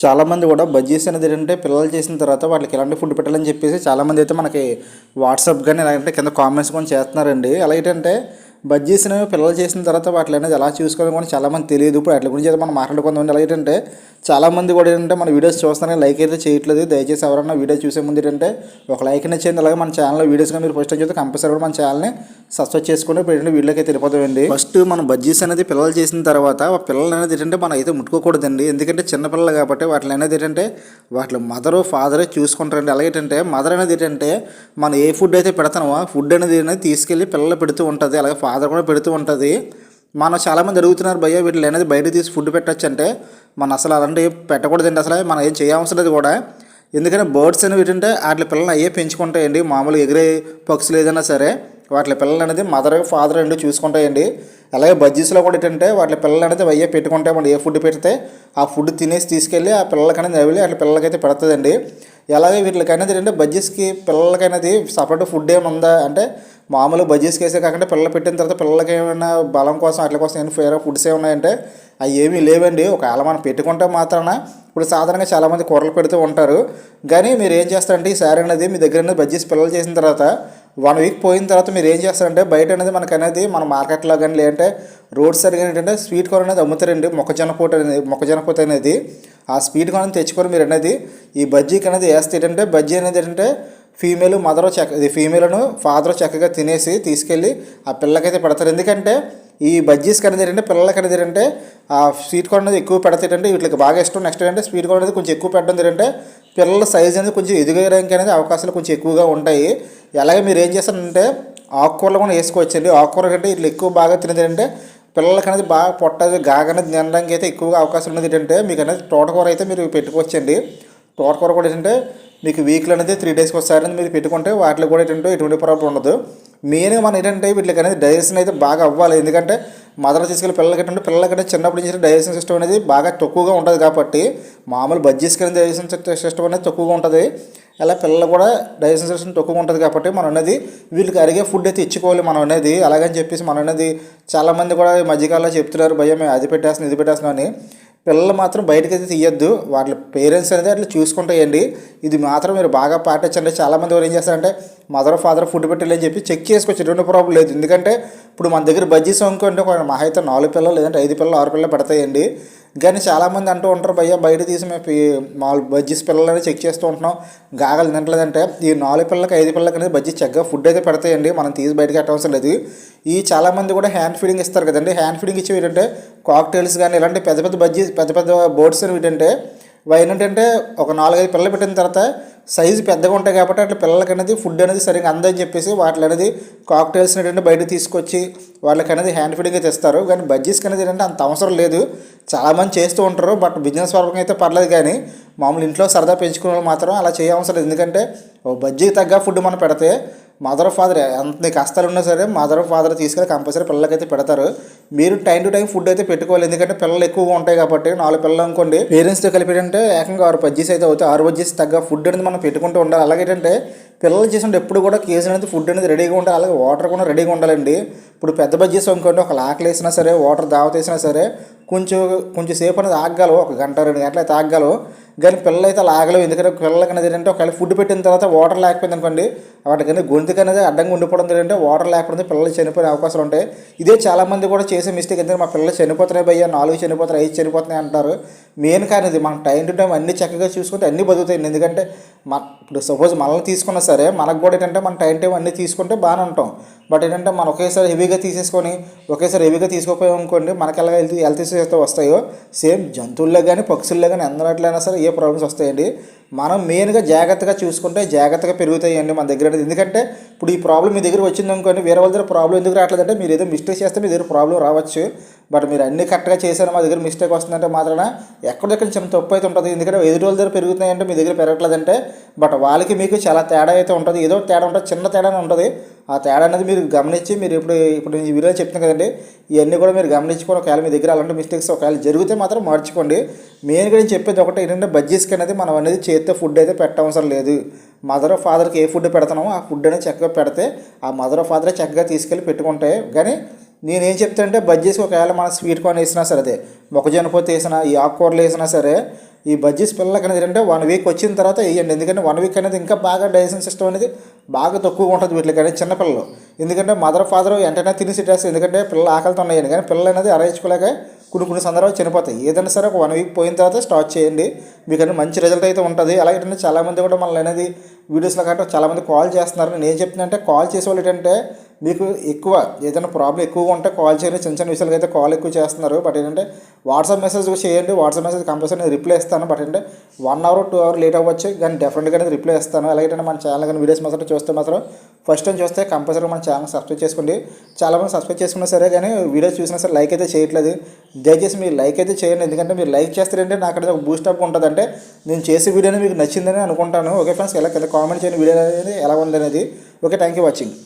చాలామంది కూడా బజ్జీస్ అనేది ఏంటంటే పిల్లలు చేసిన తర్వాత వాళ్ళకి ఎలాంటి ఫుడ్ పెట్టాలని చెప్పేసి చాలామంది అయితే మనకి వాట్సాప్ కానీ లేదంటే కింద కామెంట్స్ కూడా చేస్తున్నారండి. అలా ఏంటంటే అనేవి పిల్లలు చేసిన తర్వాత వాటి అనేది ఎలా చూసుకోవాలని కూడా చాలామంది తెలియదు. ఇప్పుడు వాటి గురించి అయితే మనం మాట్లాడుకుందాం ఎలా ఏంటంటే చాలామంది కూడా ఏంటంటే మన వీడియోస్ చూస్తానే లైక్ అయితే చేయట్లేదు. దయచేసి ఎవరన్నా వీడియో చూసే ముందు ఏంటంటే ఒక లైక్ అనేది చేయండి. అలాగే మన ఛానల్లో కానీ మీరు ఫస్ట్ టైం చూస్తే కంపల్సరీ కూడా మన ఛానల్ని సబ్స్క్రైబ్ చేసుకుంటే ఇప్పుడు ఏంటంటే వీడియోకి అయితే ఫస్ట్ మనం బజ్జీస్ అనేది పిల్లలు చేసిన తర్వాత పిల్లలు అనేది ఏంటంటే మనం అయితే ముట్టుకోకూడదండి. ఎందుకంటే చిన్నపిల్లలు కాబట్టి వాటిని అనేది ఏంటంటే వాటి మదరు ఫాదరే చూసుకుంటారండి. అలాగే ఏంటంటే మదర్ అనేది ఏంటంటే మనం ఏ ఫుడ్ అయితే పెడతామో ఫుడ్ అనేది తీసుకెళ్ళి పిల్లలు పెడుతూ ఉంటుంది. అలాగే ఫాదర్ కూడా పెడుతూ ఉంటుంది. మనం చాలామంది అడుగుతున్నారు భయ్య వీటిని అనేది బయట తీసి ఫుడ్ పెట్టచ్చు అంటే మనం అసలు అలాంటి పెట్టకూడదండి. అసలు మనం ఏం చేయవసరం లేదు కూడా. ఎందుకంటే బర్డ్స్ అనేవి ఏంటంటే వాటి పిల్లల్ని అయ్యే పెంచుకుంటాయండి. మామూలుగా ఎగిరే పక్షులు ఏదైనా సరే వాటి పిల్లలు అనేది మదర్ ఫాదర్ రెండు చూసుకుంటాయండి. అలాగే బజ్జీస్లో కూడా ఏంటంటే వాటి పిల్లలు అనేది అయ్యే పెట్టుకుంటే మనం ఏ ఫుడ్ పెడితే ఆ ఫుడ్ తినేసి తీసుకెళ్ళి ఆ పిల్లలకి అనేది నవ్వి వాటి పిల్లలకైతే పెడుతుందండి. అలాగే వీటికి ఏంటంటే బజ్జీస్కి పిల్లలకైనది సపరేట్ ఫుడ్ ఏముందా? ఉందా అంటే మామూలు బజ్జీస్కి వేసే కాకుండా పిల్లలు పెట్టిన తర్వాత పిల్లలకి ఏమైనా బలం కోసం అట్ల కోసం ఏమైనా ఫేర్ ఫుడ్స్ ఏమున్నాయంటే అవి ఏమీ లేవండి. ఒకవేళ మనం పెట్టుకుంటే మాత్రాన ఇప్పుడు సాధారణంగా చాలామంది కూరలు పెడుతూ ఉంటారు. కానీ మీరు ఏం చేస్తారంటే ఈ శారీ అనేది మీ దగ్గర అనేది బజ్జీస్ పిల్లలు చేసిన తర్వాత వన్ వీక్ పోయిన తర్వాత మీరు ఏం చేస్తారంటే బయట అనేది మనకు అనేది మన మార్కెట్లో కానీ లేదంటే రోడ్ సైడ్ కానీ ఏంటంటే స్వీట్ కార్న్ అనేది అమ్ముతారండి. మొక్కజొన్న పూట అనేది మొక్కజొన్న పూత అనేది. ఆ స్వీట్ కార్న్ తెచ్చుకొని మీరు అనేది ఈ బజ్జీకి అనేది వేస్తే ఏంటంటే బజ్జీ అనేది ఏంటంటే ఫీమేల్ మదర్ చక్క ఇది ఫీమేల్ను ఫాదర్ చక్కగా తినేసి తీసుకెళ్ళి ఆ పిల్లకైతే పెడతారు. ఎందుకంటే ఈ బజ్జీస్కి అనేది ఏంటంటే పిల్లలకి అనేది ఏంటంటే ఆ స్వీట్ కార్న్ అనేది ఎక్కువ పెడతాయి ఏంటంటే వీటికి బాగా ఇష్టం. నెక్స్ట్ ఏంటంటే స్వీట్ కార్న్ అనేది కొంచెం ఎక్కువ పెట్టడం ఏంటంటే పిల్లల సైజ్ అనేది కొంచెం ఎదిగడానికి అనేది అవకాశాలు కొంచెం ఎక్కువగా ఉంటాయి. అలాగే మీరు ఏం చేస్తారంటే ఆకుకూరలు కూడా వేసుకోవచ్చండి. ఆకుకూర కంటే ఇట్లా ఎక్కువ బాగా తినేది ఏంటంటే పిల్లలకి అనేది బాగా పొట్టది గాగనేది తినడానికి అయితే ఎక్కువగా అవకాశం ఉన్నది ఏంటంటే మీకు అనేది తోటకూర అయితే మీరు పెట్టుకోవచ్చండి. తోటకూర కూడా ఏంటంటే మీకు వీక్లో అనేది త్రీ డేస్కి ఒకసారి అనేది మీరు పెట్టుకుంటే వాటిలో కూడా ఏంటంటే ఎటువంటి ప్రాబ్లం ఉండదు. మెయిన్గా మనం ఏంటంటే వీటికి అనేది డైజెషన్ అయితే బాగా అవ్వాలి. ఎందుకంటే మదర్ తీసుకెళ్ళి పిల్లలకి ఏంటంటే పిల్లలకంటే చిన్నప్పటి నుంచి డైజెషన్ సిస్టమ్ అనేది బాగా తక్కువగా ఉంటుంది కాబట్టి మామూలు బజ్జీస్కి అనేది డైజెషన్ సిస్టమ్ అనేది తక్కువగా ఉంటుంది. అలా పిల్లలు కూడా డైజెషన్ సిస్టమ్ తక్కువగా ఉంటుంది కాబట్టి మనం అనేది వీళ్ళకి అరిగే ఫుడ్ అయితే ఇచ్చుకోవాలి మనం అనేది. అలాగని చెప్పేసి మనం అనేది చాలామంది కూడా ఈ మధ్యకాలంలో చెప్తున్నారు భయం అది పెట్టేస్తున్నాం ఇది పెట్టేస్తున్నాం అని. పిల్లలు మాత్రం బయటకు అయితే తీయద్దు. వాళ్ళ పేరెంట్స్ అనేది అట్లా చూసుకుంటాయండి. ఇది మాత్రం మీరు బాగా పాటించండి. చాలామంది వారు ఏం చేస్తారంటే మదర్ ఫాదర్ ఫుడ్ పెట్టాలని చెప్పి చెక్ చేసుకోవచ్చు ఎటువంటి ప్రాబ్లం లేదు. ఎందుకంటే ఇప్పుడు మన దగ్గర బజ్జీస్ అనుకోండి ఒక మహా అయితే నాలుగు పిల్లలు లేదంటే ఐదు పిల్లలు ఆరు పిల్లలు పెడతాయండి. కానీ చాలామంది అంటూ ఉంటారు భయ్య బయట తీసి మేము మామూలు బజ్జీస్ పిల్లలని చెక్ చేస్తూ ఉంటున్నాం. గాగలు తినట్లేదంటే ఈ నాలుగు పిల్లలకి ఐదు పిల్లలకి అనేది బజ్జీ చక్కగా ఫుడ్ అయితే పెడతాయండి. మనం తీసి బయటకి పెట్టవసరం లేదు. ఈ చాలామంది కూడా హ్యాండ్ ఫీడింగ్ ఇస్తారు కదండి. హ్యాండ్ ఫీడింగ్ ఇచ్చి ఏంటంటే కాక్టైల్స్ కానీ ఇలాంటి పెద్ద పెద్ద బజ్జీ పెద్ద పెద్ద బోర్డ్స్ ఏంటంటే అవి ఏంటంటే ఒక నాలుగైదు పిల్లలు పెట్టిన తర్వాత సైజు పెద్దగా ఉంటాయి కాబట్టి అట్లా పిల్లలకి అనేది ఫుడ్ అనేది సరిగ్గా అందని చెప్పేసి వాటి అనేది కాక్టైల్స్ ఏంటంటే బయట తీసుకొచ్చి వాళ్ళకి అనేది హ్యాండ్ ఫీడింగ్ అయితే ఇస్తారు కానీ బజ్జీస్కి అనేది ఏంటంటే అంత అవసరం లేదు. చాలామంది చేస్తూ ఉంటారు బట్ బిజినెస్ పరంగా అయితే పర్లేదు కానీ మామూలు ఇంట్లో సరదా పెంచుకునే వాళ్ళు మాత్రం అలా చేయవసరం లేదు. ఎందుకంటే ఓ బజ్జీకి తగ్గ ఫుడ్ మనం పెడితే మదర్ ఫాదర్ ఎంత కష్టాలు ఉన్నా సరే మదర్ ఫాదర్ తీసుకెళ్ళి కంపల్సరీ పిల్లలకైతే పెడతారు. మీరు టైం టు టైం ఫుడ్ అయితే పెట్టుకోవాలి. ఎందుకంటే పిల్లలు ఎక్కువగా ఉంటాయి కాబట్టి నాలుగు పిల్లలు అనుకోండి పేరెంట్స్తో కలిపి అంటే ఏకంగా ఆరు పజ్జీస్ అయితే అవుతాయి. ఆరు పజ్జీస్ తగ్గ ఫుడ్ అనేది మనం పెట్టుకుంటూ ఉండాలి. అలాగే ఏంటంటే పిల్లలు చేసినప్పుడు ఎప్పుడు కూడా కేజీ అనేది ఫుడ్ అనేది రెడీగా ఉండాలి. అలాగే వాటర్ కూడా రెడీగా ఉండాలండి. ఇప్పుడు పెద్ద బజ్జీస్ అనుకోండి ఒక లాకలు వేసినా సరే వాటర్ దావత వేసినా సరే కొంచెం కొంచెం సేపు అనేది ఆగలవు ఒక గంట రెండు గంటలు అయితే ఆగలవు కానీ పిల్లలు అయితే అలా ఆగలేవు ఎందుకంటే పిల్లలకి అనేది ఏంటంటే ఒకవేళ ఫుడ్ పెట్టిన తర్వాత వాటర్ లేకపోయింది అనుకోండి వాటికన్నా గొంతుకు అనేది అడ్డంగా ఉండిపోవడం జరిగింటే వాటర్ లేకపోతే పిల్లలు చనిపోయే అవకాశాలు ఉంటాయి. ఇదే చాలామంది కూడా చేసే మిస్టేక్ ఎందుకంటే మా పిల్లలు చనిపోతున్నాయి భయ్యా నాలుగు చనిపోతున్నాయి ఐదు చనిపోతున్నాయి అంటారు. మెయిన్ కానీ ఇది. మనం టైం టు టైం అన్ని చక్కగా చూసుకుంటే అన్నీ బతుకుతాయి ఎందుకంటే మన ఇప్పుడు సపోజ్ మనల్ని తీసుకున్నా సరే మనకు కూడా ఏంటంటే మన టైం టైం అన్నీ తీసుకుంటే బాగానే ఉంటాం. బట్ ఏంటంటే మనం ఒకేసారి హెవీగా తీసేసుకొని ఒకేసారి హెవీగా తీసుకోపోయాం అనుకోండి మనకి ఎలా హెల్త్ హెల్త్ ఇష్యూస్ వస్తాయో సేమ్ జంతువుల్లో కానీ పక్షుల్లో కానీ అందరిట్లయినా సరే ఏ ప్రాబ్లమ్స్ వస్తాయండి. మనం మెయిన్గా జాగ్రత్తగా చూసుకుంటే జాగ్రత్తగా పెరుగుతాయండి మన దగ్గర ఎందుకంటే ఇప్పుడు ఈ ప్రాబ్లం మీ దగ్గర వచ్చింది అనుకోండి వేరే వాళ్ళ దగ్గర ప్రాబ్లం ఎందుకు రావట్లేదంటే మీరు ఏదో మిస్టేక్ చేస్తే మీ దగ్గర ప్రాబ్లం రావచ్చు. బట్ మీరు అన్ని కరెక్ట్గా చేశారు మా దగ్గర మిస్టేక్ వస్తుందంటే మాత్రాన ఎక్కడెక్కడ చిన్న తప్పు అయితే ఉంటుంది. ఎందుకంటే ఎదుటి వాళ్ళ దగ్గర పెరుగుతున్నాయంటే మీ దగ్గర పెరగట్లేదంటే బట్ వాళ్ళకి మీకు చాలా తేడా అయితే ఉంటుంది. ఏదో తేడా ఉంటుంది చిన్న తేడానే ఉంటుంది. ఆ తేడా అనేది మీరు గమనించి మీరు ఇప్పుడు ఇప్పుడు ఈ వీడియో చెప్తున్నాను కదండి ఇవన్నీ కూడా మీరు గమనించుకోండి ఒకవేళ మీ దగ్గర అలాంటి మిస్టేక్స్ ఒకవేళ జరిగితే మాత్రం మార్చుకోండి. మెయిన్గా నేను చెప్పేది ఒకటి ఏంటంటే బజ్జీస్కి అనేది మనం అనేది చేతితో ఫుడ్ అయితే పెట్టవసరం లేదు. మదర్ ఫాదర్కి ఏ ఫుడ్ పెడతామో ఆ ఫుడ్ అనేది చక్కగా పెడితే ఆ మదర్ ఫాదరే చక్కగా తీసుకెళ్ళి పెట్టుకుంటే కానీ నేనేం చెప్తానంటే బజ్జీస్కి ఒకవేళ మన స్వీట్ కార్న్ వేసినా సరే అదే మొక్కజొన్న పొత్తు వేసినా ఈ ఆకుకూరలు వేసినా సరే ఈ బజ్జీస్ పిల్లలకి అనేది ఏంటంటే వన్ వీక్ వచ్చిన తర్వాత వేయండి. ఎందుకంటే వన్ వీక్ అనేది ఇంకా బాగా డైజెషన్ సిస్టమ్ అనేది బాగా తక్కువగా ఉంటుంది వీటికి అనేది చిన్నపిల్లలు. ఎందుకంటే మదర్ ఫాదర్ వెంటనే తినేసి చేస్తారు ఎందుకంటే పిల్లలు ఆకలితో ఉన్నాయండి. కానీ పిల్లలు అనేది అరయించుకోలేక కొన్ని కొన్ని సందర్భాలు చనిపోతాయి. ఏదైనా సరే ఒక వన్ వీక్ పోయిన తర్వాత స్టార్ట్ చేయండి. మీకు అనేది మంచి రిజల్ట్ అయితే ఉంటుంది. అలాగే చాలామంది కూడా మనల్ని అనేది వీడియోస్లో కంటే చాలామంది కాల్ చేస్తున్నారు నేను ఏం చెప్తున్నా అంటే కాల్ చేసే వాళ్ళు ఏంటంటే మీకు ఎక్కువ ఏదైనా ప్రాబ్లం ఎక్కువగా ఉంటే కాల్ చేయండి. చిన్న చిన్న విషయాలకి అయితే కాల్ ఎక్కువ చేస్తున్నారు. బట్ ఏంటంటే వాట్సాప్ మెసేజ్ చేయండి. వాట్సాప్ మెసేజ్ కంపల్సరీ నేను రిప్లై ఇస్తాను బట్ ఏంటంటే one hour two hour late అవ్వచ్చు. కానీ డెఫినెట్గా నేను రిప్లై ఇస్తాను అలాగే మన ఛానల్ కానీ వీడియోస్ మాత్రం చూస్తే మాత్రం ఫస్ట్ టైం చూస్తే కంపల్సరీ మన ఛానల్ సబ్స్క్రైబ్ చేసుకోండి. చాలామంది సబ్స్క్రైబ్ చేసుకున్నా సరే కానీ వీడియోస్ చూసినా సరే లైక్ అయితే చేయట్లేదు. దయచేసి మీరు లైక్ అయితే చేయండి. ఎందుకంటే మీరు లైక్ చేస్తారంటే నాకు అనేది ఒక బూస్ట్ అప్ ఉంటుంది అంటే నేను చేసే వీడియోని మీకు నచ్చిందని అనుకుంటాను. ఓకే ఫ్రెండ్స్ ఎలా కింద కామెంట్ చేయండి? వీడియో అనేది ఎలా ఉంది అనేది ఓకే థ్యాంక్ యూ వాచింగ్